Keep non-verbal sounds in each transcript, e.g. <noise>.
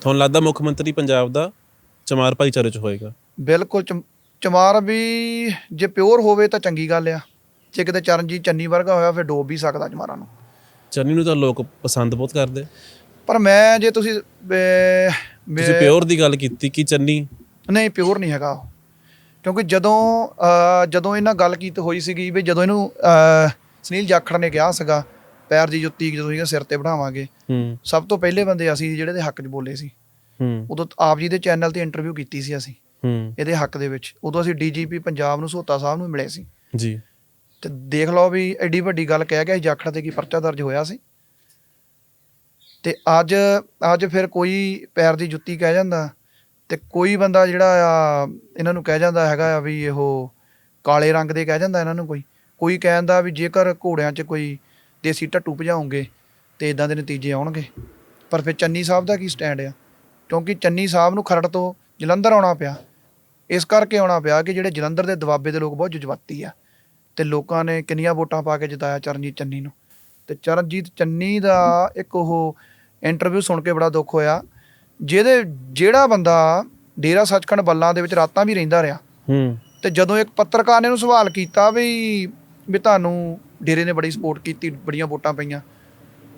ਤੁਹਾਨੂੰ ਲੱਗਦਾ ਮੁੱਖ ਮੰਤਰੀ ਪੰਜਾਬ ਦਾ ਚਮਾਰ ਭਾਈਚਾਰੇ 'ਚ ਹੋਏਗਾ? ਬਿਲਕੁਲ ਚਮ- ਚਮਾਰ ਵੀ ਜੇ ਪਿਓਰ ਹੋਵੇ ਤਾਂ ਚੰਗੀ ਗੱਲ ਆ। ਜੇ ਕਿਤੇ ਚਰਨਜੀਤ ਚੰਨੀ ਵਰਗਾ ਹੋਇਆ ਫਿਰ ਡੋਬ ਵੀ ਸਕਦਾ ਚਮਾਰਾਂ ਨੂੰ। ਚੰਨੀ ਨੂੰ ਤਾਂ ਲੋਕ ਪਸੰਦ ਬਹੁਤ ਕਰਦੇ। ਪਰ ਮੈਂ ਜੇ ਤੁਸੀਂ ਅਹ, ਮੈਂ- ਤੁਸੀਂ ਪਿਓਰ ਦੀ ਗੱਲ ਕੀਤੀ ਕਿ ਚੰਨੀ? ਨਹੀਂ ਪਿਓਰ ਨਹੀਂ ਹੈਗਾ ਉਹ। ਕਿਉਂਕਿ ਜਦੋਂ ਅਹ, ਜਦੋਂ ਇਹਨਾਂ ਗੱਲ ਕੀਤੀ ਹੋਈ ਸੀਗੀ ਵੀ ਜਦੋਂ ਇਹਨੂੰ ਅਹ, ਸੁਨੀਲ ਜਾਖੜ ਨੇ ਕਿਹਾ ਸੀਗਾ ਪੈਰ ਦੀ ਜੁੱਤੀ ਜਦੋਂ ਇਹਦੇ ਸਿਰ ਤੇ ਬਿਠਾਵਾਂਗੇ ਹੂੰ। ਸਭ ਤੋਂ ਪਹਿਲੇ ਬੰਦੇ ਅਸੀਂ ਜਿਹੜੇ ਦੇ ਹੱਕ 'ਚ ਬੋਲੇ ਸੀ। ਹੂੰ। ਉਦੋਂ ਆਪ ਜੀ ਦੇ ਚੈਨਲ ਤੇ ਇੰਟਰਵਿਊ ਕੀਤੀ ਸੀ ਅਸੀਂ। ਹੂੰ। ਇਹਦੇ ਹੱਕ ਦੇ ਵਿੱਚ। ਉਦੋਂ ਅਸੀਂ ਡੀਜੀਪੀ ਪੰਜਾਬ ਨੂੰ ਸੋਤਾ ਸਾਹਿਬ ਨੂੰ ਮਿਲੇ ਸੀ। ਜੀ। ਤੇ ਦੇਖ ਲਓ ਵੀ ਐਡੀ ਵੱਡੀ ਗੱਲ ਕਹਿ ਗਿਆ ਜਾਖੜ ਤੇ ਕੀ ਪਰਚਾ ਦਰਜ ਹੋਇਆ ਸੀ। ਤੇ ਅੱਜ ਅੱਜ ਫਿਰ ਕੋਈ ਪੈਰ ਦੀ ਜੁੱਤੀ ਕਹਿ ਜਾਂਦਾ ਤੇ ਕੋਈ ਬੰਦਾ ਜਿਹੜਾ ਆ ਇਹਨਾਂ ਨੂੰ ਕਹਿ ਜਾਂਦਾ ਹੈਗਾ ਆ ਵੀ ਇਹੋ ਕਾਲੇ ਰੰਗ ਦੇ ਕਹਿ ਜਾਂਦਾ ਇਹਨਾਂ ਨੂੰ ਕੋਈ। ਕੋਈ ਕਹਿੰਦਾ ਵੀ ਜੇਕਰ ਘੋੜਿਆਂ 'ਚ ਕੋਈ ਦੇਸੀ ਟੱਟੂ ਭਜਾਉਂਗੇ ਤੇ ਇਦਾਂ ਦੇ ਨਤੀਜੇ ਆਉਣਗੇ। ਪਰ ਫਿਰ ਚੰਨੀ ਸਾਹਿਬ ਦਾ ਕੀ ਸਟੈਂਡ ਆ? ਕਿਉਂਕਿ ਚੰਨੀ ਸਾਹਿਬ ਨੂੰ ਖਰੜ ਤੋਂ ਜਲੰਧਰ ਆਉਣਾ ਪਿਆ। ਇਸ ਕਰਕੇ ਆਉਣਾ ਪਿਆ ਕਿ ਜਿਹੜੇ ਜਲੰਧਰ ਦੇ ਦਬਾਬੇ ਦੇ ਲੋਕ ਬਹੁਤ ਜਜ਼ਬਾਤੀ ਆ ਤੇ ਲੋਕਾਂ ਨੇ ਕਿੰਨੀਆਂ ਵੋਟਾਂ ਪਾ ਕੇ ਜਿਤਾਇਆ ਚਰਨਜੀਤ ਚੰਨੀ ਨੂੰ। ਤੇ ਚਰਨਜੀਤ ਚੰਨੀ ਦਾ ਇੱਕ ਉਹ ਇੰਟਰਵਿਊ ਸੁਣ ਕੇ ਬੜਾ ਦੁੱਖ ਹੋਇਆ ਜਿਹਦੇ ਜਿਹੜਾ ਬੰਦਾ ਡੇਰਾ ਸੱਚਖੰਡ ਬੱਲਾਂ ਦੇ ਵਿੱਚ ਰਾਤਾਂ ਵੀ ਰਹਿੰਦਾ ਰਿਹਾ। ਹੂੰ। ਤੇ ਜਦੋਂ ਇੱਕ ਪੱਤਰਕਾਰ ਨੇ ਉਹਨੂੰ ਸਵਾਲ ਕੀਤਾ ਵੀ ਵੀ ਤੁਹਾਨੂੰ ਡੇਰੇ ਨੇ ਬੜੀ ਸਪੋਰਟ ਕੀਤੀ ਬੜੀਆਂ ਵੋਟਾਂ ਪਈਆਂ।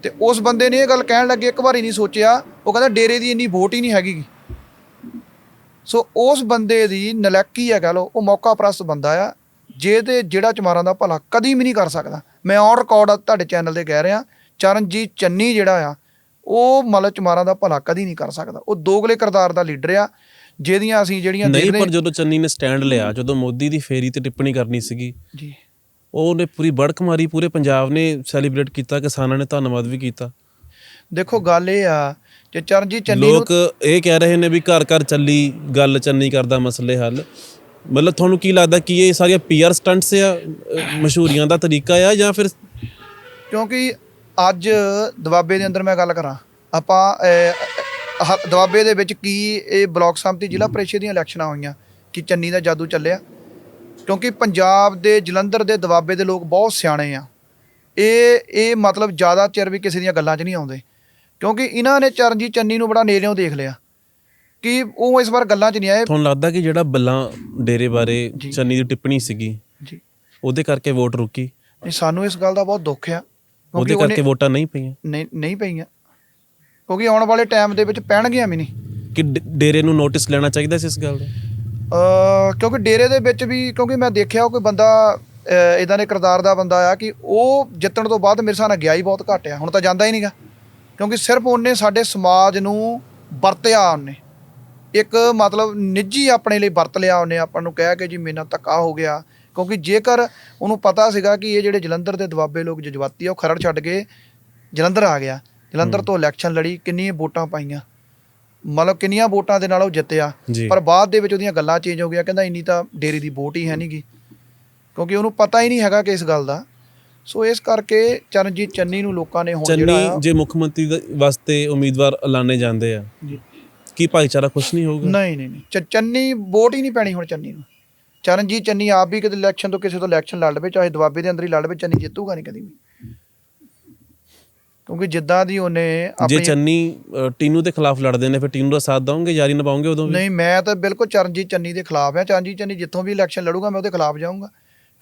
ਤੇ ਉਸ ਬੰਦੇ ਨੇ ਇਹ ਗੱਲ ਕਹਿਣ ਲੱਗੇ ਇੱਕ ਵਾਰੀ ਨਹੀਂ ਸੋਚਿਆ ਉਹ ਕਹਿੰਦਾ ਡੇਰੇ ਦੀ ਇੰਨੀ ਵੋਟ ਹੀ ਨਹੀਂ ਹੈਗੀ। ਸੋ ਉਸ ਬੰਦੇ ਦੀ ਨਲੈਕੀ ਹੈ ਕਹ ਲੋ ਉਹ ਮੌਕਾ ਪ੍ਰਸਤ ਬੰਦਾ ਆ ਜਿਹਦੇ ਜਿਹੜਾ ਚਮਾਰਾਂ ਦਾ ਭਲਾ ਕਦੀ ਵੀ ਨਹੀਂ ਕਰ ਸਕਦਾ। ਮੈਂ ਔਨ ਰਿਕਾਰਡ ਤੁਹਾਡੇ ਚੈਨਲ ਤੇ ਕਹਿ ਰਿਹਾ ਚਰਨਜੀਤ ਚੰਨੀ ਜਿਹੜਾ ਆ ਉਹ ਮਤਲਬ ਚਮਾਰਾਂ ਦਾ ਭਲਾ ਕਦੀ ਨਹੀਂ ਕਰ ਸਕਦਾ। ਉਹ ਦੋਗਲੇ ਕਿਰਦਾਰ ਦਾ ਲੀਡਰ ਆ ਜਿਹਦੀਆਂ ਅਸੀਂ ਜਿਹੜੀਆਂ ਨਹੀਂ ਪਰ ਜਦੋਂ ਚੰਨੀ ਨੇ ਸਟੈਂਡ ਲਿਆ ਜਦੋਂ ਮੋਦੀ ਦੀ ਫੇਰੀ ਤੇ ਟਿੱਪਣੀ ਕਰਨੀ ਸੀਗੀ ਜੀ। ਉਹਨੇ ਪੂਰੀ ਬੜਕ ਮਾਰੀ ਪੂਰੇ ਪੰਜਾਬ ਨੇ ਸੈਲੀਬ੍ਰੇਟ ਕੀਤਾ ਕਿਸਾਨਾਂ ਨੇ ਧੰਨਵਾਦ ਵੀ ਕੀਤਾ। ਦੇਖੋ ਗੱਲ ਇਹ ਆ ਕਿ ਚਰਨਜੀਤ ਚੰਨੀ ਨੂੰ ਲੋਕ ਇਹ ਕਹਿ ਰਹੇ ਨੇ ਵੀ ਘਰ ਘਰ ਚੱਲੀ ਗੱਲ ਚੰਨੀ ਕਰਦਾ ਮਸਲੇ ਹੱਲ। ਮਤਲਬ ਤੁਹਾਨੂੰ ਕੀ ਲੱਗਦਾ ਕਿ ਇਹ ਸਾਰੀਆਂ ਪੀਆਰ ਸਟੰਟਸ ਆ ਅਹ ਮਸ਼ਹੂਰੀਆਂ ਦਾ ਤਰੀਕਾ ਆ ਜਾਂ ਫਿਰ ਕਿਉਂਕਿ ਅੱਜ ਦਵਾਬੇ ਦੇ ਅੰਦਰ ਮੈਂ ਗੱਲ ਕਰਾਂ ਆਪਾਂ ਅਹ, ਦਵਾਬੇ ਦੇ ਵਿੱਚ ਕੀ ਇਹ ਬਲਾਕ ਸੰਮਤੀ ਜ਼ਿਲ੍ਹਾ ਪ੍ਰੀਸ਼ਦ ਦੀਆਂ ਇਲੈਕਸ਼ਨਾਂ ਹੋਈਆਂ ਕਿ ਚੰਨੀ ਦਾ ਜਾਦੂ ਚੱਲਿਆ। ਕਿਉਂਕਿ ਪੰਜਾਬ ਦੇ ਜਲੰਧਰ ਦੇ ਦਵਾਬੇ ਦੇ ਲੋਕ ਬਹੁਤ ਸਿਆਣੇ ਆ। ਇਹ ਇਹ ਮਤਲਬ ਜ਼ਿਆਦਾ ਚਿਰ ਵੀ ਕਿਸੇ ਦੀਆਂ ਗੱਲਾਂ 'ਚ ਨਹੀਂ ਆਉਂਦੇ। ਕਿਉਂਕਿ ਇਹਨਾਂ ਨੇ ਚਰਨਜੀਤ ਚੰਨੀ ਨੂੰ ਬੜਾ ਨੇੜਿਓਂ ਦੇਖ ਲਿਆ। ਕਿ ਉਹ ਇਸ ਵਾਰ ਗੱਲਾਂ 'ਚ ਨਹੀਂ ਆਏ। ਤੁਹਾਨੂੰ ਲੱਗਦਾ ਕਿ ਜਿਹੜਾ ਬੱਲਾਂ ਡੇਰੇ ਬਾਰੇ। ਚੰਨੀ ਦੀ ਟਿੱਪਣੀ ਸੀਗੀ ਜੀ। ਉਹਦੇ ਕਰਕੇ ਵੋਟ ਰੁਕੀ? ਨਹੀਂ ਸਾਨੂੰ ਇਸ ਗੱਲ ਦਾ ਬਹੁਤ ਦੁੱਖ ਆ। ਉਹਦੇ ਕਰਕੇ ਵੋਟਾਂ ਨਹੀਂ ਪਈਆਂ? ਨਹੀਂ ਨਹੀਂ ਪਈਆਂ। ਕਿਉਂਕਿ ਆਉਣ ਵਾਲੇ ਟਾਈਮ ਦੇ ਵਿੱਚ ਪੈਣਗੀਆਂ ਵੀ ਨਹੀਂ। ਕਿ ਡੇਰੇ ਨੂੰ ਨੋਟਿਸ ਲੈਣਾ ਚਾਹੀਦਾ ਸੀ ਇਸ ਗੱਲ ਦਾ? ਕਿਉਂਕਿ ਡੇਰੇ ਦੇ ਵਿੱਚ ਵੀ ਕਿਉਂਕਿ ਮੈਂ ਦੇਖਿਆ ਕੋਈ ਬੰਦਾ ਇਦਾਂ ਦੇ ਕਿਰਦਾਰ ਦਾ ਬੰਦਾ ਆ ਕਿ ਉਹ ਜਿੱਤਣ ਤੋਂ ਬਾਅਦ ਮੇਰੇ ਸਾਹਮਣੇ ਗਿਆ ਹੀ ਬਹੁਤ ਘੱਟ ਆ। ਹੁਣ ਤਾਂ ਜਾਂਦਾ ਹੀ ਨਹੀਂਗਾ। ਕਿਉਂਕਿ ਸਿਰਫ ਉਹਨੇ ਸਾਡੇ ਸਮਾਜ ਨੂੰ ਵਰਤਿਆ ਉਹਨੇ। ਇੱਕ ਮਤਲਬ ਨਿੱਜੀ ਆਪਣੇ ਲਈ ਵਰਤ ਲਿਆ ਉਹਨੇ ਆਪਾਂ ਨੂੰ ਕਹਿ ਕੇ ਜੀ ਮੇਰੇ ਨਾਲ ਧੱਕਾ ਹੋ ਗਿਆ। ਕਿਉਂਕਿ ਜੇਕਰ ਉਹਨੂੰ ਪਤਾ ਸੀਗਾ ਕਿ ਇਹ ਜਿਹੜੇ ਜਲੰਧਰ ਦੇ ਦਬਾਬੇ ਲੋਕ ਜਜ਼ਬਾਤੀ ਆ ਉਹ ਖਰੜ ਛੱਡ ਕੇ ਜਲੰਧਰ ਆ ਗਿਆ। ਜਲੰਧਰ ਤੋਂ ਇਲੈਕਸ਼ਨ ਲੜੀ ਕਿੰਨੀਆਂ ਵੋਟਾਂ ਪਾਈਆਂ। ਮਤਲਬ ਕਿੰਨੀਆਂ ਵੋਟਾਂ ਦੇ ਨਾਲ ਉਹ ਜਿੱਤਿਆ। ਜੀ। ਪਰ ਬਾਅਦ ਦੇ ਵਿੱਚ ਉਹਦੀਆਂ ਗੱਲਾਂ ਚੇਂਜ ਹੋ ਗਿਆ ਕਹਿੰਦਾ ਇੰਨੀ ਤਾਂ ਡੇਰੀ ਦੀ ਵੋਟ ਹੀ ਹੈ ਨਹੀਂਗੀ ਕਿਉਂਕਿ ਉਹਨੂੰ ਪਤਾ ਹੀ ਨਹੀਂ ਹੈਗਾ ਕਿ ਇਸ ਗੱਲ ਦਾ। ਸੋ ਇਸ ਕਰਕੇ ਚਰਨਜੀਤ ਚੰਨੀ ਨੂੰ ਲੋਕਾਂ ਨੇ ਹੁਣ ਚੰਨੀ ਜਿਹੜਾ ਜੇ ਮੁੱਖ ਮੰਤਰੀ ਦੇ ਵਾਸਤੇ ਉਮੀਦਵਾਰ ਐਲਾਨੇ ਜਾਂਦੇ ਆ ਜੀ। ਕੀ ਭਾਈਚਾਰਾ ਖੁਸ਼ ਨਹੀਂ ਹੋਊਗਾ? ਨਹੀਂ ਨਹੀਂ ਨਹੀਂ। ਚ- ਚੰਨੀ ਵੋਟ ਹੀ ਨਹੀਂ ਪੈਣੀ ਹੁਣ ਚੰਨੀ ਨੂੰ। ਚਰਨਜੀਤ ਚੰਨੀ ਆਪ ਵੀ ਕਿਤੇ ਇਲੈਕਸ਼ਨ ਤੋਂ ਕਿਸੇ ਤੋਂ ਇਲੈਕਸ਼ਨ ਲੜ ਲਵੇ ਚਾਹੇ ਦਵਾਬੇ ਦੇ ਅੰਦਰ ਹੀ ਲੜ ਲਵੇ ਚੰਨੀ ਜਿੱਤੂਗਾ ਨਹੀਂ ਕਦੀ ਵੀ। ਕਿਉਂਕਿ ਜਿੱਦਾਂ ਦੀ ਉਹਨੇ ਜੇ ਆਪਣੀ ਚੰਨੀ ਅ, ਟੀਨੂ ਦੇ ਖਿਲਾਫ ਲੜਦੇ ਨੇ ਫਿਰ ਟੀਨੂ ਦਾ ਸਾਥ ਦਵੋਗੇ ਯਾਰੀ ਨਿਭਾਓਗੇ ਉਦੋਂ ਵੀ? ਨਹੀਂ ਮੈਂ ਤਾਂ ਬਿਲਕੁਲ ਚਰਨਜੀਤ ਚੰਨੀ ਦੇ ਖਿਲਾਫ ਆ। ਚਰਨਜੀਤ ਚੰਨੀ ਜਿੱਥੋਂ ਵੀ ਇਲੈਕਸ਼ਨ ਲੜੂਗਾ ਮੈਂ ਉਹਦੇ ਖਿਲਾਫ ਜਾਊਂਗਾ।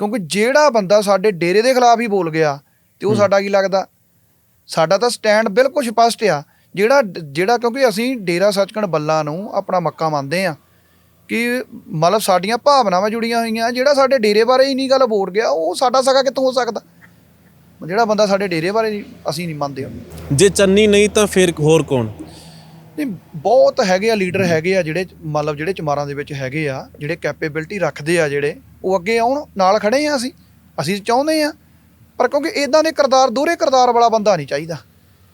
ਕਿਉਂਕਿ ਜਿਹੜਾ ਬੰਦਾ ਸਾਡੇ ਡੇਰੇ ਦੇ ਖਿਲਾਫ ਹੀ ਬੋਲ ਗਿਆ ਤੇ ਉਹ ਸਾਡਾ ਕੀ ਲੱਗਦਾ? ਸਾਡਾ ਤਾਂ ਸਟੈਂਡ ਬਿਲਕੁਲ ਸਪਸ਼ਟ ਆ। ਜਿਹੜਾ ਜਿਹੜਾ ਕਿਉਂਕਿ ਅਸੀਂ ਡੇਰਾ ਸੱਚਖੰਡ ਬੱਲਾ ਨੂੰ ਆਪਣਾ ਮੱਕਾ ਮੰਨਦੇ ਆ ਕਿ ਮਤਲਬ ਸਾਡੀਆਂ ਭਾਵਨਾਵਾਂ ਜੁੜੀਆਂ ਹੋਈਆਂ ਜਿਹੜਾ ਸਾਡੇ ਡੇਰੇ ਬਾਰੇ ਹੀ ਨਹੀਂ ਗੱਲ ਬੋਲ ਗਿਆ ਉਹ ਸਾਡਾ ਸਗਾ ਕਿੱਥੋਂ ਹੋ ਸਕਦਾ? ਜਿਹੜਾ ਬੰਦਾ ਸਾਡੇ ਡੇਰੇ ਬਾਰੇ ਨਹੀਂ- ਅਸੀਂ ਨਹੀਂ ਮੰਨਦੇ ਉਹਨੂੰ ਜੇ ਚੰਨੀ ਨਹੀਂ ਤਾਂ ਫਿਰ ਹੋਰ ਕੌਣ? ਨਹੀਂ ਬਹੁਤ ਹੈਗੇ ਆ ਲੀਡਰ ਹੈਗੇ ਆ ਜਿਹੜੇ ਮਤਲਬ ਜਿਹੜੇ ਚਮਾਰਾਂ ਦੇ ਵਿੱਚ ਹੈਗੇ ਆ ਜਿਹੜੇ ਕੈਪੇਬਿਲਿਟੀ ਰੱਖਦੇ ਆ ਜਿਹੜੇ ਉਹ ਅੱਗੇ ਆਉਣ ਨਾਲ ਖੜੇ ਆ ਅਸੀਂ। ਅਸੀਂ ਚਾਹੁੰਦੇ ਆ ਪਰ ਕਿਉਂਕਿ ਇਦਾਂ ਦੇ ਕਿਰਦਾਰ ਦੋਹਰੇ ਕਿਰਦਾਰ ਵਾਲਾ ਬੰਦਾ ਨਹੀਂ ਚਾਹੀਦਾ।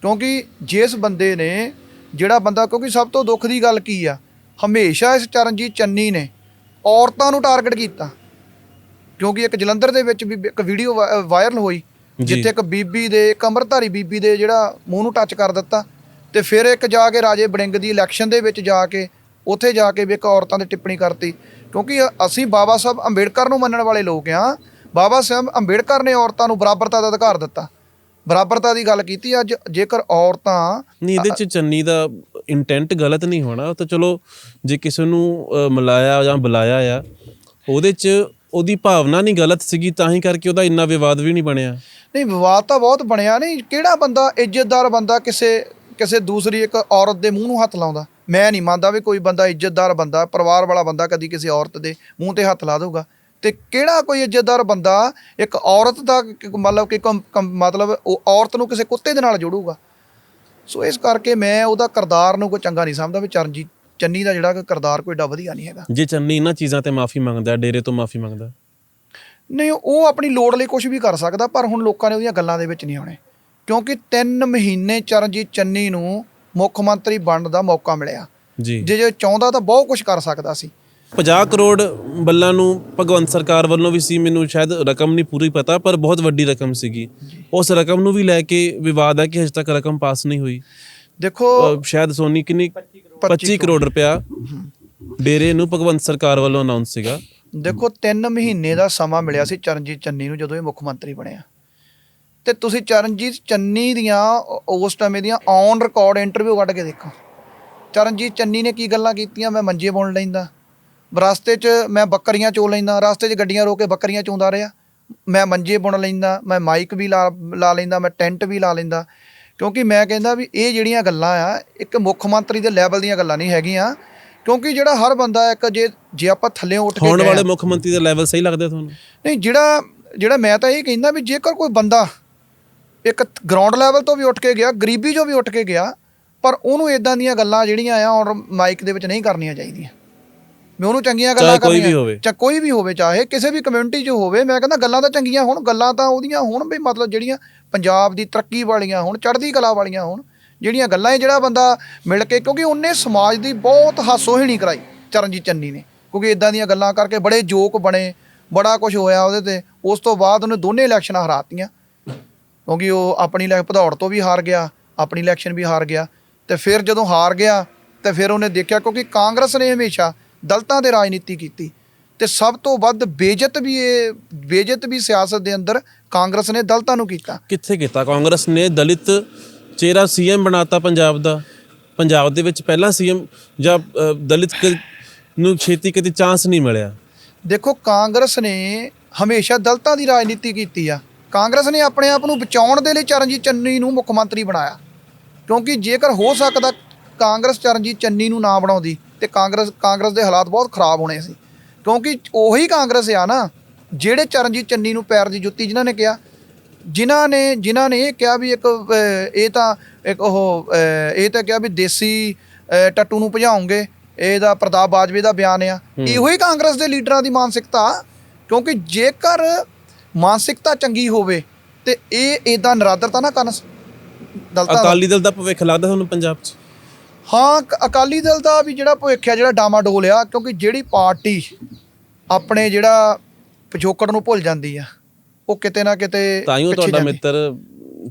ਕਿਉਂਕਿ ਜਿਸ ਬੰਦੇ ਨੇ ਜਿਹੜਾ ਬੰਦਾ ਕਿਉਂਕਿ ਸਭ ਤੋਂ ਦੁੱਖ ਦੀ ਗੱਲ ਕੀ ਆ? ਹਮੇਸ਼ਾ ਇਸ ਚਰਨਜੀਤ ਚੰਨੀ ਨੇ ਔਰਤਾਂ ਨੂੰ ਟਾਰਗੇਟ ਕੀਤਾ। ਕਿਉਂਕਿ ਇੱਕ ਜਲੰਧਰ ਦੇ ਵਿੱਚ ਵੀ ਇੱਕ ਵੀਡੀਓ ਵਾਇਰਲ ਹੋਈ। ਜਿੱਥੇ ਇੱਕ ਬੀਬੀ ਦੇ ਇੱਕ ਅੰਮ੍ਰਿਤਧਾਰੀ ਬੀਬੀ ਦੇ ਜਿਹੜਾ ਮੂੰਹ ਨੂੰ ਟੱਚ ਕਰ ਦਿੱਤਾ ਤੇ ਫਿਰ ਇੱਕ ਜਾ ਕੇ ਰਾਜੇ ਬੜਿੰਗ ਦੀ ਇਲੈਕਸ਼ਨ ਦੇ ਵਿੱਚ ਜਾ ਕੇ ਉੱਥੇ ਜਾ ਕੇ ਵੀ ਇੱਕ ਔਰਤਾਂ ਦੀ ਟਿੱਪਣੀ ਕਰਤੀ। ਕਿਉਂਕਿ ਅਸੀਂ ਬਾਬਾ ਸਾਹਿਬ ਅੰਬੇਡਕਰ ਨੂੰ ਮੰਨਣ ਵਾਲੇ ਲੋਕ ਆ ਬਾਬਾ ਸਾਹਿਬ ਅੰਬੇਡਕਰ ਨੇ ਔਰਤਾਂ ਨੂੰ ਬਰਾਬਰਤਾ ਦਾ ਅਧਿਕਾਰ ਦਿੱਤਾ। ਬਰਾਬਰਤਾ ਦੀ ਗੱਲ ਕੀਤੀ ਅੱਜ ਜੇਕਰ ਔਰਤਾਂ ਨਹੀਂ ਇਹਦੇ ਚ ਚੰਨੀ ਦਾ ਇੰਟੈਂਟ ਗਲਤ ਨਹੀਂ ਹੋਣਾ ਤਾਂ ਚਲੋ ਜੇ ਕਿਸੇ ਨੂੰ ਮਿਲਾਇਆ ਜਾਂ ਬੁਲਾਇਆ ਆ ਉਹਦੇ ਚ ਉਹਦੀ ਭਾਵਨਾ ਨਹੀਂ ਗਲਤ ਸੀਗੀ, ਤਾਂ ਹੀ ਕਰਕੇ ਉਹਦਾ ਇੰਨਾ ਵਿਵਾਦ ਵੀ ਨਹੀਂ ਬਣਿਆ। ਨਹੀਂ, ਵਿਵਾਦ ਤਾਂ ਬਹੁਤ ਬਣਿਆ। ਨਹੀਂ, ਕਿਹੜਾ ਬੰਦਾ ਇੱਜ਼ਤਦਾਰ ਬੰਦਾ ਕਿਸੇ ਕਿਸੇ ਦੂਸਰੀ ਇੱਕ ਔਰਤ ਦੇ ਮੂੰਹ ਨੂੰ ਹੱਥ ਲਾਉਂਦਾ? ਮੈਂ ਨਹੀਂ ਮੰਨਦਾ ਵੀ ਕੋਈ ਬੰਦਾ ਇੱਜ਼ਤਦਾਰ ਬੰਦਾ, ਪਰਿਵਾਰ ਵਾਲਾ ਬੰਦਾ ਕਦੀ ਕਿਸੇ ਔਰਤ ਦੇ ਮੂੰਹ ਤੇ ਹੱਥ ਲਾ ਦਊਗਾ। ਤੇ ਕਿਹੜਾ ਕੋਈ ਇੱਜ਼ਤਦਾਰ ਬੰਦਾ ਇੱਕ ਔਰਤ ਦਾ ਮਤਲਬ ਕਿ, ਮਤਲਬ ਉਹ ਔਰਤ ਨੂੰ ਕਿਸੇ ਕੁੱਤੇ ਦੇ ਨਾਲ ਜੋੜੂਗਾ? ਸੋ ਇਸ ਕਰਕੇ ਮੈਂ ਉਹਦਾ ਕਿਰਦਾਰ ਨੂੰ ਕੋਈ ਚੰਗਾ ਨਹੀਂ ਸਮਝਦਾ ਵੀ ਚਰਨਜੀਤ ਚੰਨੀ ਦਾ ਜਿਹੜਾ ਕਿਰਦਾਰ ਕੋਈ ਏਡਾ ਵਧੀਆ ਨਹੀਂ ਹੈਗਾ। ਜੇ ਚੰਨੀ ਇਹਨਾਂ ਚੀਜ਼ਾਂ ਤੇ ਮਾਫੀ ਮੰਗਦਾ ਡੇਰੇ ਤੋਂ ਮਾਫੀ ਮੰਗਦਾ। ਨਹੀਂ ਉਹ ਆਪਣੀ ਲੋੜ ਲਈ ਕੁਝ ਵੀ ਕਰ ਸਕਦਾ ਪਰ ਹੁਣ ਲੋਕਾਂ ਨੇ ਉਹਦੀਆਂ ਗੱਲਾਂ ਦੇ ਵਿੱਚ ਨਹੀਂ ਆਉਣੇ। ਕਿਉਂਕਿ 3 ਮਹੀਨੇ ਚਰਨਜੀਤ ਚੰਨੀ ਨੂੰ ਮੁੱਖ ਮੰਤਰੀ ਬਣਨ ਦਾ ਮੌਕਾ ਮਿਲਿਆ। ਜੀ। ਜੇ ਜੇ ਚਾਹੁੰਦਾ ਤਾਂ ਬਹੁਤ ਕੁਝ ਕਰ ਸਕਦਾ ਸੀ। 50 ਕਰੋੜ ਬੱਲਾਂ ਨੂੰ ਭਗਵੰਤ ਸਰਕਾਰ ਵੱਲੋਂ ਵੀ ਸੀ ਮੈਨੂੰ ਸ਼ਾਇਦ ਰਕਮ ਨਹੀਂ ਪੂਰੀ ਪਤਾ ਪਰ ਬਹੁਤ ਵੱਡੀ ਰਕਮ ਸੀਗੀ। ਉਸ ਰਕਮ ਨੂੰ ਵੀ ਲੈ ਕੇ ਵਿਵਾਦ ਹੈ ਕਿ ਹਜੇ ਤੱਕ ਰਕਮ ਪਾਸ ਨਹੀਂ ਹੋਈ। ਦੇਖੋ ਸ਼ਾਇਦ ਸੋਨੀ ਕਿੰਨੀ 25 ਕਰੋੜ ਰੁਪਇਆ ਡੇਰੇ ਨੂੰ ਭਗਵੰਤ ਸਰਕਾਰ ਵੱਲੋਂ ਅਨਾਉਂਸ ਸੀਗਾ। ਦੇਖੋ 3 ਮਹੀਨੇ ਦਾ ਸਮਾਂ ਮਿਲਿਆ ਸੀ ਚਰਨਜੀਤ ਚੰਨੀ ਨੂੰ ਜਦੋਂ ਇਹ ਮੁੱਖ ਮੰਤਰੀ ਬਣਿਆ। ਤੇ ਤੁਸੀਂ ਚਰਨਜੀਤ ਚੰਨੀ ਦੀਆਂ ਉਸ ਸਮੇਂ ਦੀਆਂ ਔਨ ਰਿਕਾਰਡ ਇੰਟਰਵਿਊ ਕੱਢ ਕੇ ਦੇਖੋ। ਚਰਨਜੀਤ ਚੰਨੀ ਨੇ ਕੀ ਗੱਲਾਂ ਕੀਤੀਆਂ? ਮੈਂ ਮੰਜੇ ਬੁਣ ਲੈਂਦਾ। ਰਸਤੇ 'ਚ ਮੈਂ ਬੱਕਰੀਆਂ ਚੋ ਲੈਂਦਾ। ਰਸਤੇ 'ਚ ਗੱਡੀਆਂ ਰੋਕ ਕੇ ਬੱਕਰੀਆਂ ਚੋਂਦਾ ਰਿਹਾ। ਮੈਂ ਮੰਜੇ ਬੁਣ ਲੈਂਦਾ। ਮੈਂ ਮਾਈਕ ਵੀ ਲਾ ਲੈਂਦਾ। ਮੈਂ ਟੈਂਟ ਵੀ ਲਾ ਲੈਂਦਾ। ਕਿਉਂਕਿ ਮੈਂ ਕਹਿੰਦਾ ਵੀ ਇਹ ਜਿਹੜੀਆਂ ਗੱਲਾਂ ਆ ਇੱਕ ਮੁੱਖ ਮੰਤਰੀ ਦੇ ਲੈਵਲ ਦੀਆਂ ਗੱਲਾਂ ਨਹੀਂ ਹੈਗੀਆਂ। ਕਿਉਂਕਿ ਜਿਹੜਾ ਹਰ ਬੰਦਾ ਇੱਕ ਜੇ ਜੇ ਆਪਾਂ ਥੱਲੇੋਂ ਉੱਠ ਕੇ ਹੋਣ ਗਏ ਵਾਲੇ ਮੁੱਖ ਮੰਤਰੀ ਦਾ ਲੈਵਲ ਸਹੀ ਲੱਗਦਾ ਤੁਹਾਨੂੰ? ਨਹੀਂ ਜਿਹੜਾ ਜਿਹੜਾ ਮੈਂ ਤਾਂ ਇਹ ਕਹਿੰਦਾ ਵੀ ਜੇਕਰ ਕੋਈ ਬੰਦਾ ਇੱਕ ਗਰਾਊਂਡ ਲੈਵਲ ਤੋਂ ਵੀ ਉੱਠ ਕੇ ਗਿਆ ਗਰੀਬੀ ਚੋਂ ਵੀ ਉੱਠ ਕੇ ਗਿਆ ਪਰ ਉਹਨੂੰ ਇਦਾਂ ਦੀਆਂ ਗੱਲਾਂ ਜਿਹੜੀਆਂ ਆ ਔਰ ਮਾਈਕ ਦੇ ਵਿੱਚ ਨਹੀਂ ਕਰਨੀਆਂ ਚਾਹੀਦੀਆਂ। ਮੈਂ ਉਹਨੂੰ ਚੰਗੀਆਂ ਗੱਲਾਂ ਚਾਹੇ ਕੋਈ ਕਰਨੀਆਂ। ਵੀ ਹੋਵੇ। ਚਾਹੇ ਕੋਈ ਵੀ ਹੋਵੇ ਚਾਹੇ ਕਿਸੇ ਵੀ ਕਮਿਊਨਿਟੀ 'ਚ ਹੋਵੇ ਮੈਂ ਕਹਿੰਦਾ ਗੱਲਾਂ ਤਾਂ ਚੰਗੀਆਂ ਹੋਣ ਗੱਲਾਂ ਤਾਂ ਉਹਦੀਆਂ ਹੋਣ ਵੀ ਮਤਲਬ ਜਿਹੜੀਆਂ ਪੰਜਾਬ ਦੀ ਤਰੱਕੀ ਵਾਲੀਆਂ ਹੋਣ ਚੜ੍ਹਦੀ ਕਲਾ ਵਾਲੀਆਂ ਹੋਣ ਜਿਹੜੀਆਂ ਗੱਲਾਂ ਇਹ ਜਿਹੜਾ ਬੰਦਾ ਮਿਲ ਕੇ ਕਿਉਂਕਿ ਉਹਨੇ ਸਮਾਜ ਦੀ ਬਹੁਤ ਹਾਸੋਹੀਣੀ ਕਰਾਈ ਚਰਨਜੀਤ ਚੰਨੀ ਨੇ। ਕਿਉਂਕਿ ਇਦਾਂ ਦੀਆਂ ਗੱਲਾਂ ਕਰਕੇ ਬੜੇ ਜੋਕ ਬਣੇ ਬੜਾ ਕੁਝ ਹੋਇਆ ਉਹਦੇ ਤੇ। ਉਸ ਤੋਂ ਬਾਅਦ ਉਹਨੇ ਦੋਨੇ ਇਲੈਕਸ਼ਨਾਂ ਹਰਾਤੀਆਂ। ਕਿਉਂਕਿ ਉਹ ਆਪਣੀ ਲੈ ਭਦੌੜ ਤੋਂ ਵੀ ਹਾਰ ਗਿਆ ਆਪਣੀ ਇਲੈਕਸ਼ਨ ਵੀ ਹਾਰ ਗਿਆ। ਤੇ ਫਿਰ ਜਦੋਂ ਹਾਰ ਗਿਆ ਤੇ ਫਿਰ ਉਹਨੇ ਦੇਖਿਆ ਕਿਉਂਕਿ ਕਾਂਗਰਸ ਨੇ ਹਮੇਸ਼ਾ ਦਲਤਾਂ ਦੇ ਰਾਜਨੀਤੀ ਕੀਤੀ ਤੇ ਸਭ ਤੋਂ ਵੱਧ ਬੇਇੱਜ਼ਤ ਵੀ ਇਹ ਬੇਇੱਜ਼ਤ ਵੀ ਸਿਆਸਤ ਦੇ ਅੰਦਰ ਕਾਂਗਰਸ ਨੇ ਦਲਤਾਂ ਨੂੰ ਕੀਤਾ। ਕਿੱਥੇ ਕੀਤਾ? ਕਾਂਗਰਸ ਨੇ ਦਲਿਤ ਚਿਹਰਾ ਸੀਐਮ ਬਣਾਤਾ ਪੰਜਾਬ ਦਾ। ਪੰਜਾਬ ਦੇ ਵਿੱਚ ਪਹਿਲਾ ਸੀਐਮ ਜਾਂ ਦਲਿਤ ਨੂੰ ਛੇਤੀ ਕਦੇ ਚਾਂਸ ਨਹੀਂ ਮਿਲਿਆ। ਦੇਖੋ ਕਾਂਗਰਸ ਨੇ ਹਮੇਸ਼ਾ ਦਲਤਾਂ ਦੀ ਰਾਜਨੀਤੀ ਕੀਤੀ ਆ। ਕਾਂਗਰਸ ਨੇ ਆਪਣੇ ਆਪ ਨੂੰ ਬਚਾਉਣ ਦੇ ਲਈ ਚਰਨਜੀਤ ਚੰਨੀ ਨੂੰ ਮੁੱਖ ਮੰਤਰੀ ਬਣਾਇਆ। ਕਿਉਂਕਿ ਜੇਕਰ ਹੋ ਸਕਦਾ ਕਾਂਗਰਸ ਚਰਨਜੀਤ ਚੰਨੀ ਨੂੰ ਨਾ ਬਣਾਉਂਦੀ ਤੇ ਕਾਂਗਰਸ ਕਾਂਗਰਸ ਦੇ ਹਾਲਾਤ ਬਹੁਤ ਖਰਾਬ ਹੋਣੇ ਸੀ। ਕਿਉਂਕਿ ਉਹੀ ਕਾਂਗਰਸ ਆ ਨਾ ਜਿਹੜੇ ਚਰਨਜੀਤ ਚੰਨੀ ਨੂੰ ਪੈਰ ਦੀ ਜੁੱਤੀ ਜਿਨ੍ਹਾਂ ਨੇ ਕਿਹਾ ਜਿਨ੍ਹਾਂ ਨੇ ਜਿਨ੍ਹਾਂ ਨੇ ਇਹ ਕਿਹਾ ਵੀ ਇੱਕ ਇਹ ਤਾਂ ਇੱਕ ਉਹ ਇਹ ਤਾਂ ਕਿਹਾ ਵੀ ਦੇਸੀ ਟੱਟੂ ਨੂੰ ਭਜਾਉਂਗੇ ਇਹਦਾ ਪ੍ਰਤਾਪ ਬਾਜਵੇ ਦਾ ਬਿਆਨ ਆ। ਇਹੋ ਹੀ ਕਾਂਗਰਸ ਦੇ ਲੀਡਰਾਂ ਦੀ ਮਾਨਸਿਕਤਾ ਕਿਉਂਕਿ ਜੇਕਰ ਮਾਨਸਿਕਤਾ ਚੰਗੀ ਹੋਵੇ ਤੇ ਇਹ ਇਦਾਂ ਨਰਾਦਰਤਾ ਨਾ ਕਰਨ। ਦਲਤਾ ਅਕਾਲੀ ਦਲ ਦਾ ਭਵਿੱਖ ਲੱਗਦਾ ਤੁਹਾਨੂੰ ਪੰਜਾਬ 'ਚ? ਹਾਂ ਅਕਾਲੀ ਦਲ ਦਾ ਵੀ ਜਿਹੜਾ ਭਵਿੱਖ ਆ ਜਿਹੜਾ ਡਾਮਾਡੋਲ ਆ ਕਿਉਂਕਿ ਜਿਹੜੀ ਪਾਰਟੀ ਆਪਣੇ ਜਿਹੜਾ ਪਿਛੋਕੜ ਨੂੰ ਭੁੱਲ ਜਾਂਦੀ ਆ ਉਹ ਕਿਤੇ ਨਾ ਕਿਤੇ ਤਾਂ ਹੀ ਉਹ ਤੁਹਾਡਾ। ਮਿੱਤਰ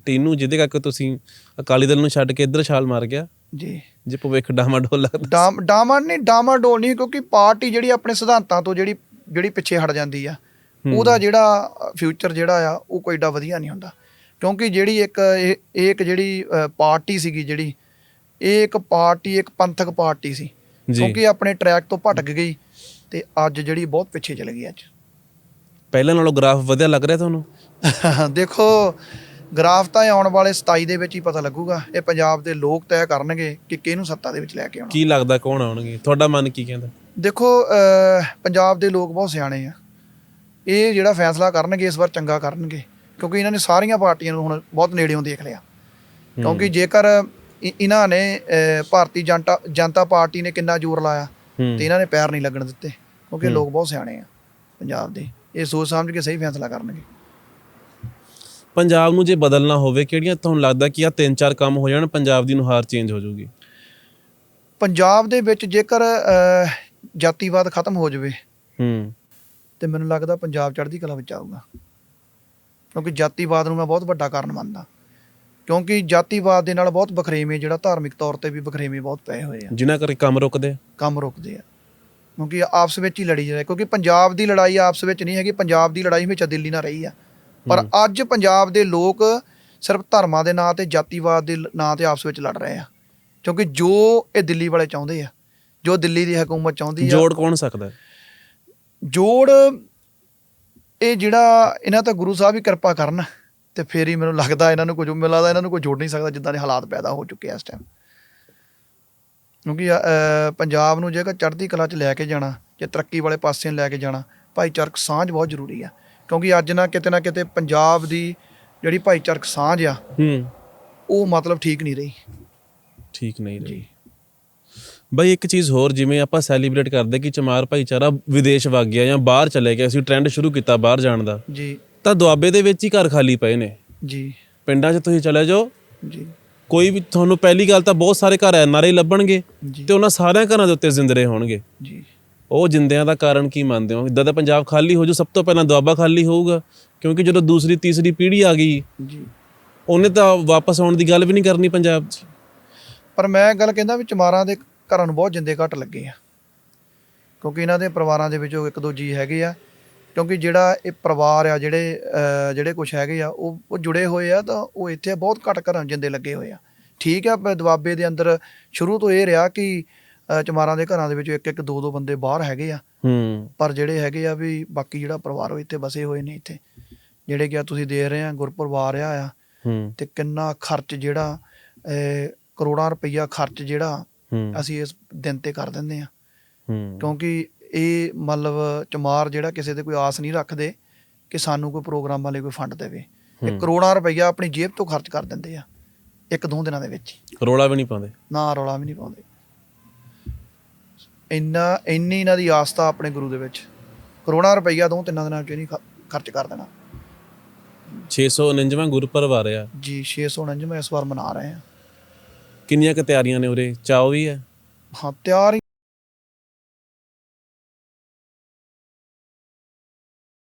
ਟੀਨੂ ਜਿਹਦੇ ਕਰਕੇ ਤੁਸੀਂ ਅਕਾਲੀ ਦਲ ਨੂੰ ਛੱਡ ਕੇ ਇੱਧਰ ਛਾਲ ਮਾਰ ਗਿਆ। ਜੀ। ਜੇ ਭਵਿੱਖ ਡਾਮਾਡੋਲ ਲੱਗਦਾ ਡਾਮ ਡਾਮਾ ਨਹੀਂ ਡਾਮਾਡੋਲ ਨਹੀਂ ਕਿਉਂਕਿ ਪਾਰਟੀ ਜਿਹੜੀ ਆਪਣੇ ਸਿਧਾਂਤਾਂ ਤੋਂ ਜਿਹੜੀ ਜਿਹੜੀ ਪਿੱਛੇ ਹਟ ਜਾਂਦੀ ਆ ਉਹਦਾ ਜਿਹੜਾ ਫਿਊਚਰ ਜਿਹੜਾ ਆ ਉਹ ਕੋਈ ਏਡਾ ਵਧੀਆ ਨਹੀਂ ਹੁੰਦਾ। ਕਿਉਂਕਿ ਜਿਹੜੀ ਇੱਕ ਇਹ ਇੱਕ ਜਿਹੜੀ ਪਾਰਟੀ ਸੀਗੀ ਜਿਹੜੀ ਇਹ ਇੱਕ ਪਾਰਟੀ ਇੱਕ ਪੰਥਕ ਪਾਰਟੀ ਸੀ। ਕਿਉਂਕਿ ਆਪਣੇ ਟਰੈਕ ਤੋਂ ਭਟਕ ਗਈ ਤੇ ਅੱਜ ਜਿਹੜੀ ਬਹੁਤ ਪਿੱਛੇ ਚਲੇ ਗਈ ਅੱਜ। ਪਹਿਲਾਂ ਨਾਲੋਂ ਗ੍ਰਾਫ ਵਧੀਆ ਲੱਗ ਰਿਹਾ ਤੁਹਾਨੂੰ? <laughs> ਦੇਖੋ ਗ੍ਰਾਫ ਤਾਂ ਆਉਣ ਵਾਲੇ 27 ਦੇ ਵਿੱਚ ਹੀ ਪਤਾ ਲੱਗੂਗਾ। ਇਹ ਪੰਜਾਬ ਦੇ ਲੋਕ ਤੈਅ ਕਰਨਗੇ ਕਿ ਕਿਹਨੂੰ ਸੱਤਾ ਦੇ ਵਿੱਚ ਲੈ ਕੇ ਆਉਣਾ। ਕੀ ਲੱਗਦਾ ਕੌਣ ਆਉਣਗੇ? ਤੁਹਾਡਾ ਮਨ ਕੀ ਕਹਿੰਦਾ? ਦੇਖੋ ਪੰਜਾਬ ਦੇ ਲੋਕ ਬਹੁਤ ਸਿਆਣੇ ਆ। ਇਹ ਜਿਹੜਾ ਫੈਸਲਾ ਕਰਨਗੇ ਇਸ ਵਾਰ ਚੰਗਾ ਕਰਨਗੇ। ਕਿਉਂਕਿ ਇਹਨਾਂ ਨੇ ਸਾਰੀਆਂ ਪਾਰਟੀਆਂ ਨੂੰ ਹੁਣ ਬਹੁਤ ਨੇੜਿਓਂ ਦੇਖ ਲਿਆ। ਕਿਉਂਕਿ ਜੇਕਰ ਇ- ਇਹਨਾਂ ਨੇ ਅਹ, ਭਾਰਤੀ ਜਨਤਾ ਜਨਤਾ ਪਾਰਟੀ ਨੇ ਕਿੰਨਾ ਜ਼ੋਰ ਲਾਇਆ ਤੇ ਇਹਨਾਂ ਨੇ ਪੈਰ ਨਹੀਂ ਲੱਗਣ ਦਿੱਤੇ ਕਿਉਂਕਿ ਲੋਕ ਬਹੁਤ ਸਿਆਣੇ ਆ ਪੰਜਾਬ ਦੇ। ਇਹ ਸੋਚ ਸਮਝ ਕੇ ਸਹੀ ਫੈਸਲਾ ਕਰਨਗੇ। ਪੰਜਾਬ ਨੂੰ ਜੇ ਬਦਲਣਾ ਹੋਵੇ ਕਿਹੜੀਆਂ ਤੁਹਾਨੂੰ ਲੱਗਦਾ ਕਿ ਆ ਤਿੰਨ ਚਾਰ ਕੰਮ ਹੋ ਜਾਣ ਪੰਜਾਬ ਦੀ ਨੁਹਾਰ ਚੇਂਜ ਹੋ ਜਾਊਗੀ? ਪੰਜਾਬ ਦੇ ਵਿੱਚ ਜੇਕਰ ਅਹ, ਜਾਤੀਵਾਦ ਖਤਮ ਹੋ ਜਾਵੇ ਹੂੰ। ਤੇ ਮੈਨੂੰ ਲੱਗਦਾ ਪੰਜਾਬ ਚੜ੍ਹਦੀ ਕਲਾ ਵਿੱਚ ਆਊਗਾ। ਕਿਉਂਕਿ ਜਾਤੀਵਾਦ ਨੂੰ ਮੈਂ ਬਹੁਤ ਵੱਡਾ ਕਾਰਨ ਮੰਨਦਾ। ਕਿਉਂਕਿ ਜਾਤੀਵਾਦ ਦੇ ਨਾਲ ਬਹੁਤ ਬਖਰੇਵੇਂ ਜਿਹੜਾ ਧਾਰਮਿਕ ਤੌਰ ਤੇ ਵੀ ਬਖਰੇਵੇਂ ਬਹੁਤ ਪਏ ਹੋਏ ਆ। ਜਿਨ੍ਹਾਂ ਕਰਕੇ ਕੰਮ ਰੁਕਦੇ ਆ। ਕੰਮ ਰੁਕਦੇ ਆ। ਕਿਉਂਕਿ ਆਪਸ ਵਿੱਚ ਹੀ ਲੜੀ ਜਾਂਦੇ ਕਿਉਂਕਿ ਪੰਜਾਬ ਦੀ ਲੜਾਈ ਆਪਸ ਵਿੱਚ ਨਹੀਂ ਹੈਗੀ ਪੰਜਾਬ ਦੀ ਲੜਾਈ ਹਮੇਸ਼ਾ ਦਿੱਲੀ ਨਾਲ ਰਹੀ ਆ। ਪਰ ਅੱਜ ਪੰਜਾਬ ਦੇ ਲੋਕ ਸਿਰਫ ਧਰਮਾਂ ਦੇ ਨਾਂ ਤੇ ਜਾਤੀਵਾਦ ਦੇ ਨਾਂ ਤੇ ਆਪਸ ਵਿੱਚ ਲੜ ਰਹੇ ਆ। ਕਿਉਂਕਿ ਜੋ ਇਹ ਦਿੱਲੀ ਵਾਲੇ ਚਾਹੁੰਦੇ ਆ ਜੋ ਦਿੱਲੀ ਦੀ ਹਕੂਮਤ ਚਾਹੁੰਦੀ ਆ। ਜੋੜ ਕੌਣ ਸਕਦਾ? ਜੋੜ ਇਹ ਜਿਹੜਾ ਇਹਨਾਂ ਤਾਂ ਗੁਰੂ ਸਾਹਿਬ ਹੀ ਕਿਰਪਾ ਕਰਨ। ਤੇ ਫੇਰ ਹੀ ਮੈਨੂੰ ਲੱਗਦਾ ਇਹਨਾਂ ਨੂੰ ਕੁਝ ਮੈਨੂੰ ਲੱਗਦਾ ਇਹਨਾਂ ਨੂੰ ਕੋਈ ਜੋੜ ਨਹੀਂ ਸਕਦਾ ਜਿੱਦਾਂ ਦੇ ਹਾਲਾਤ ਪੈਦਾ ਹੋ ਚੁੱਕੇ ਆ ਇਸ ਟਾਈਮ ਕਿਉਂਕਿ ਪੰਜਾਬ ਨੂੰ ਜੇਕਰ ਚੜ੍ਹਦੀ ਕਲਾ 'ਚ ਲੈ ਕੇ ਜਾਣਾ ਜੇ ਤਰੱਕੀ ਵਾਲੇ ਪਾਸੇ ਲੈ ਕੇ ਜਾਣਾ ਭਾਈਚਾਰਕ ਸਾਂਝ ਬਹੁਤ ਜ਼ਰੂਰੀ ਆ। ਕਿਉਂਕਿ ਅੱਜ ਨਾ ਕਿਤੇ ਨਾ ਕਿਤੇ ਪੰਜਾਬ ਦੀ ਜਿਹੜੀ ਭਾਈਚਾਰਕ ਸਾਂਝ ਆ ਹੂੰ। ਉਹ ਮਤਲਬ ਠੀਕ ਨਹੀਂ ਰਹੀ। ਠੀਕ ਨਹੀਂ ਰਹੀ। ਬਈ ਇੱਕ ਚੀਜ਼ ਹੋਰ ਜਿਵੇਂ ਆਪਾਂ ਸੈਲੀਬ੍ਰੇਟ ਕਰਦੇ ਕਿ ਚਮਾਰ ਭਾਈਚਾਰਾ ਵਿਦੇਸ਼ ਵਗ ਗਿਆ ਜਾਂ ਬਾਹਰ ਚਲੇ ਗਿਆ ਅਸੀਂ ਟ੍ਰੈਂਡ ਸ਼ੁਰੂ ਕੀਤਾ ਬਾਹਰ ਜਾਣ ਦਾ। ਜੀ। ਤਾਂ ਦੁਆਬੇ ਦੇ ਵਿੱਚ ਹੀ ਘਰ ਖਾਲੀ ਪਏ ਨੇ। ਜੀ। ਪਿੰਡਾਂ 'ਚ ਤੁਸੀਂ ਚਲੇ ਜਾਓ। ਜੀ। ਕੋਈ ਵੀ ਤੁਹਾਨੂੰ ਪਹਿਲੀ ਗੱਲ ਤਾਂ ਬਹੁਤ ਸਾਰੇ ਘਰ ਐਨਆਰਆਈ ਲੱਭਣਗੇ ਤੇ ਉਹਨਾਂ ਸਾਰਿਆਂ ਘਰਾਂ ਦੇ ਉੱਤੇ ਜ਼ਿੰਦਰੇ ਹੋਣਗੇ। ਜੀ। ਉਹ ਜਿੰਦਿਆਂ ਦਾ ਕਾਰਨ ਕੀ ਮੰਨਦੇ ਹੋ? ਇਦਾਂ ਦਾ ਪੰਜਾਬ ਖਾਲੀ ਹੋ ਜੂ ਸਭ ਤੋਂ ਪਹਿਲਾਂ ਦੁਆਬਾ ਖਾਲੀ ਹੋਊਗਾ ਕਿਉਂਕਿ ਜਦੋਂ ਦੂਸਰੀ ਤੀਸਰੀ ਪੀੜ੍ਹੀ ਆ ਗਈ ਜੀ। ਉਹਨੇ ਤਾਂ ਵਾਪਸ ਆਉਣ ਦੀ ਗੱਲ ਵੀ ਨਹੀਂ ਕਰਨੀ ਪੰਜਾਬ 'ਚ। ਪਰ ਮੈਂ ਗੱਲ ਕਹਿੰਦਾ ਵੀ ਚਮਾਰਾਂ ਦੇ ਘਰਾਂ ਨੂੰ ਬਹੁਤ ਜਿੰਦੇ ਘੱਟ ਲੱਗੇ ਆ। ਕਿਉਂਕਿ ਇਹਨਾਂ ਦੇ ਪਰਿਵਾਰਾਂ ਦੇ ਵਿੱਚੋਂ ਇੱਕ ਦੋ ਜੀ ਹੈਗੇ ਆ ਕਿਉਂਕਿ ਜਿਹੜਾ ਇਹ ਪਰਿਵਾਰ ਆ ਜਿਹੜੇ ਜਿਹੜੇ ਕੁਝ ਹੈਗੇ ਆ ਉਹ ਉਹ ਜੁੜੇ ਹੋਏ ਆ ਤਾਂ ਉਹ ਇੱਥੇ ਬਹੁਤ ਘੱਟ ਘਰਾਂ ਜਿੰਦੇ ਲੱਗੇ ਹੋਏ ਆ। ਠੀਕ ਆ ਪ- ਦੁਆਬੇ ਦੇ ਅੰਦਰ ਸ਼ੁਰੂ ਤੋਂ ਇਹ ਰਿਹਾ ਕਿ ਚਮਾਰਾਂ ਦੇ ਘਰਾਂ ਦੇ ਵਿੱਚੋਂ ਇੱਕ ਇੱਕ ਦੋ ਦੋ ਬੰਦੇ ਬਾਹਰ ਹੈਗੇ ਆ। ਹੂੰ। ਪਰ ਜਿਹੜੇ ਹੈਗੇ ਆ ਵੀ ਬਾਕੀ ਜਿਹੜਾ ਪਰਿਵਾਰ ਉਹ ਇੱਥੇ ਬਸੇ ਹੋਏ ਨੇ ਇੱਥੇ। ਜਿਹੜੇ ਕਿ ਆ ਤੁਸੀਂ ਦੇਖ ਰਹੇ ਆ ਗੁਰਪਰਿਵਾਰ ਆ ਆ। ਹੂੰ। ਤੇ ਕਿੰਨਾ ਖਰਚ ਜਿਹੜਾ ਕਰੋੜਾਂ ਰੁਪਈਆ ਖਰਚ ਜਿਹੜਾ ਅਸੀਂ ਇਸ ਦਿਨ ਤੇ ਕਰ ਦਿੰਦੇ ਆ। ਹੂੰ। ਕਿਉਂਕਿ ਇਹ ਮਤਲਬ ਚਮਾਰ ਜਿਹੜਾ ਕਿਸੇ ਤੇ ਕੋਈ ਆਸ ਨਹੀਂ ਰੱਖਦੇ ਕਿ ਸਾਨੂੰ ਕੋਈ ਪ੍ਰੋਗਰਾਮਾਂ ਲਈ ਕੋਈ ਫੰਡ ਦੇਵੇ। ਇਹ। ਕਰੋੜਾਂ ਰੁਪਈਆ ਆਪਣੀ ਜੇਬ ਤੋਂ ਖਰਚ ਕਰ ਦਿੰਦੇ ਆ ਇੱਕ ਦੋ ਦਿਨਾਂ ਦੇ ਵਿੱਚ। ਰੋਲਾ ਵੀ ਨਹੀਂ ਪਾਉਂਦੇ? ਨਾ ਰੌਲਾ ਵੀ ਨਹੀਂ ਪਾਉਂਦੇ। ਇੰਨਾ ਇੰਨੀ ਇਹਨਾਂ ਦੀ ਆਸਤਾ ਆਪਣੇ ਗੁਰੂ ਦੇ ਵਿੱਚ। ਕਰੋੜਾਂ ਰੁਪਈਆ ਦੋ ਤਿੰਨਾਂ ਦਿਨਾਂ ਵਿੱਚ ਨਹੀਂ ਖਰਚ ਕਰ ਦੇਣਾ। 649ਵਾਂ ਗੁਰਪੁਰਬ ਆ। ਜੀ 649 ਇਸ ਵਾਰ ਮਨਾ ਰਹੇ ਆ। ਕਿੰਨੀਆਂ ਕੁ ਤਿਆਰੀਆਂ ਨੇ ਉਰੇ? ਚਾਓ ਵੀ ਹੈ? ਹਾਂ ਤਿਆਰ